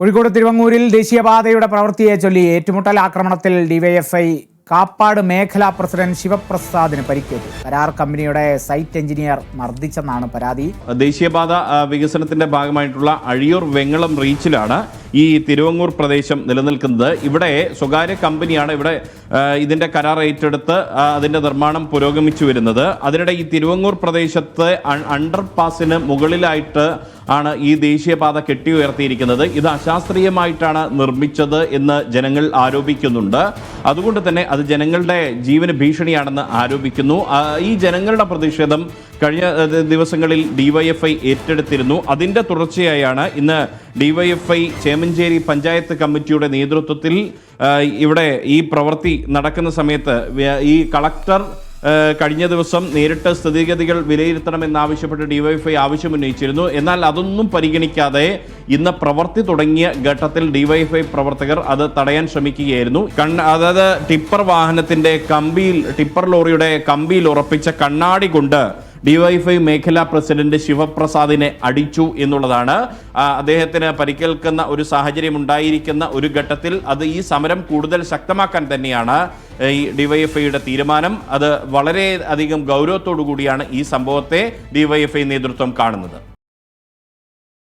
കോഴിക്കോട് തിരുവങ്ങൂരിൽ ദേശീയപാതയുടെ പ്രവൃത്തിയെ ചൊല്ലി ഏറ്റുമുട്ടൽ ആക്രമണത്തിൽ ഡിവൈഎഫ്ഐ കാപ്പാട് മേഖലാ പ്രസിഡന്റ് ശിവപ്രസാദിന് പരിക്കേറ്റു. കരാർ കമ്പനിയുടെ സൈറ്റ് എഞ്ചിനീയർ മർദ്ദിച്ചെന്നാണ് പരാതി. ദേശീയപാത വികസനത്തിന്റെ ഭാഗമായിട്ടുള്ള അഴിയൂർ വെങ്ങളം റീച്ചിലാണ് ഈ തിരുവങ്ങൂർ പ്രദേശം നിലനിൽക്കുന്നത്. ഇവിടെ സ്വകാര്യ കമ്പനിയാണ് ഇവിടെ ഇതിന്റെ കരാർ ഏറ്റെടുത്ത് അതിന്റെ നിർമ്മാണം പുരോഗമിച്ചു വരുന്നത്. അതിനിടെ ഈ തിരുവങ്ങൂർ പ്രദേശത്ത് അണ്ടർ പാസിന് മുകളിലായിട്ട് ആണ് ഈ ദേശീയപാത കെട്ടി ഉയർത്തിയിരിക്കുന്നത് ഇത് അശാസ്ത്രീയമായിട്ടാണ് നിർമ്മിച്ചത് എന്ന് ജനങ്ങൾ ആരോപിക്കുന്നുണ്ട്. അതുകൊണ്ട് തന്നെ അത് ജനങ്ങളുടെ ജീവന് ഭീഷണിയാണെന്ന് ആരോപിക്കുന്നു. ഈ ജനങ്ങളുടെ പ്രതിഷേധം കഴിഞ്ഞ ദിവസങ്ങളിൽ ഡിവൈഎഫ്ഐ ഏറ്റെടുത്തിരുന്നു. അതിന്റെ തുടർച്ചയായാണ് ഇന്ന് ഡിവൈഎഫ്ഐ ചേമഞ്ചേരി പഞ്ചായത്ത് കമ്മിറ്റിയുടെ നേതൃത്വത്തിൽ ഇവിടെ ഈ പ്രവൃത്തി നടക്കുന്ന സമയത്ത് ഈ കളക്ടർ കഴിഞ്ഞ ദിവസം നേരിട്ട് സ്ഥിതിഗതികൾ വിലയിരുത്തണമെന്നാവശ്യപ്പെട്ട് ഡിവൈഎഫ്ഐ ആവശ്യമുന്നയിച്ചിരുന്നു എന്നാൽ അതൊന്നും പരിഗണിക്കാതെ ഇന്ന് പ്രവർത്തി തുടങ്ങിയ ഘട്ടത്തിൽ ഡിവൈഎഫ്ഐ പ്രവർത്തകർ അത് തടയാൻ ശ്രമിക്കുകയായിരുന്നു. കണ്ണ് അതായത് ടിപ്പർ വാഹനത്തിന്റെ കമ്പിയിൽ ടിപ്പർ ലോറിയുടെ കമ്പിയിൽ ഉറപ്പിച്ച കണ്ണാടി കൊണ്ട് ഡിവൈഫൈ മേഖലാ പ്രസിഡന്റ് ശിവപ്രസാദിനെ അടിച്ചു എന്നുള്ളതാണ്. അദ്ദേഹത്തിന് പരിക്കേൽക്കുന്ന ഒരു സാഹചര്യം ഉണ്ടായിരിക്കുന്ന ഒരു ഘട്ടത്തിൽ അത് ഈ സമരം കൂടുതൽ ശക്തമാക്കാൻ തന്നെയാണ് ഈ ഡിവൈഎഫ്ഐയുടെ തീരുമാനം. അത് വളരെ അധികം ഗൗരവത്തോടു കൂടിയാണ് ഈ സംഭവത്തെ ഡിവൈഎഫ്ഐ നേതൃത്വം കാണുന്നത്.